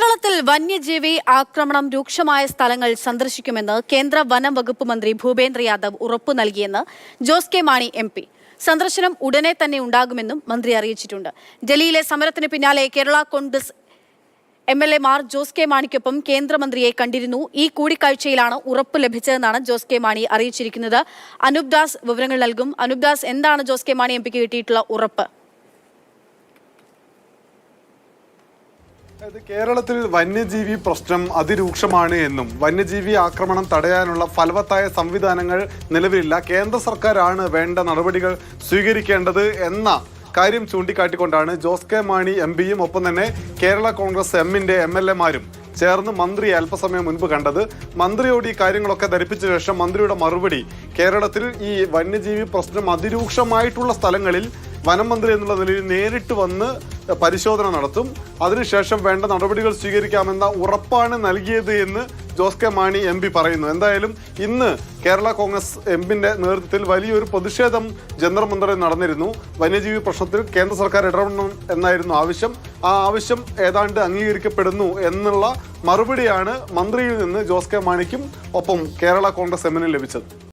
കേരളത്തിൽ വന്യജീവി ആക്രമണം രൂക്ഷമായ സ്ഥലങ്ങൾ സന്ദർശിക്കുമെന്ന് കേന്ദ്ര വനം വകുപ്പ് മന്ത്രി ഭൂപേന്ദ്ര യാദവ് ഉറപ്പു നൽകിയെന്ന് Jose K Mani M P. സന്ദർശനം ഉടനെ തന്നെ ഉണ്ടാകുമെന്നും മന്ത്രി അറിയിച്ചിട്ടുണ്ട്. ഡൽഹിയിലെ സമരത്തിന് പിന്നാലെ Kerala Congress M L A Mar Jose K മാണിക്കൊപ്പം കേന്ദ്രമന്ത്രിയെ കണ്ടിരുന്നു. ഈ കൂടിക്കാഴ്ചയിലാണ് ഉറപ്പ് ലഭിച്ചതെന്നാണ് ജോസ് കെ മാണി അറിയിച്ചിരിക്കുന്നത്. അനൂപ് ദാസ് വിവരങ്ങൾ നൽകും. അനൂപ് ദാസ് എന്താണ് ജോസ് കെ മാണി എം പിക്ക് കിട്ടിയിട്ടുള്ള ഉറപ്പ്? അതായത് കേരളത്തിൽ വന്യജീവി പ്രശ്നം അതിരൂക്ഷമാണ് എന്നും വന്യജീവി ആക്രമണം തടയാനുള്ള ഫലവത്തായ സംവിധാനങ്ങൾ നിലവിലില്ല. കേന്ദ്ര സർക്കാരാണ് വേണ്ട നടപടികൾ സ്വീകരിക്കേണ്ടത് എന്ന കാര്യം ചൂണ്ടിക്കാട്ടിക്കൊണ്ടാണ് ജോസ് കെ മാണി എം പിയും ഒപ്പം തന്നെ കേരള കോൺഗ്രസ് എമ്മിന്റെ എം എൽ എമാരും ചേർന്ന് മന്ത്രി അല്പസമയം മുൻപ് കണ്ടത്. മന്ത്രിയോട് ഈ കാര്യങ്ങളൊക്കെ ധരിപ്പിച്ച ശേഷം മന്ത്രിയുടെ മറുപടി കേരളത്തിൽ ഈ വന്യജീവി പ്രശ്നം അതിരൂക്ഷമായിട്ടുള്ള സ്ഥലങ്ങളിൽ വനം മന്ത്രി എന്നുള്ള നിലയിൽ നേരിട്ട് വന്ന് പരിശോധന നടത്തും. അതിനുശേഷം വേണ്ട നടപടികൾ സ്വീകരിക്കാമെന്ന ഉറപ്പാണ് നൽകിയത് എന്ന് Jose K Mani M P പറയുന്നു. എന്തായാലും ഇന്ന് കേരള കോൺഗ്രസ് എംപിന്റെ നേതൃത്വത്തിൽ വലിയൊരു പ്രതിഷേധം ജന്തർ നടന്നിരുന്നു. വന്യജീവി പ്രശ്നത്തിൽ കേന്ദ്ര സർക്കാർ ഇടപെടണം എന്നായിരുന്നു ആവശ്യം. ആ ആവശ്യം ഏതാണ്ട് അംഗീകരിക്കപ്പെടുന്നു എന്നുള്ള മറുപടിയാണ് മന്ത്രിയിൽ നിന്ന് ജോസ് കെ മാണിക്കും ഒപ്പം കേരള കോൺഗ്രസ് എമ്മിനും ലഭിച്ചത്.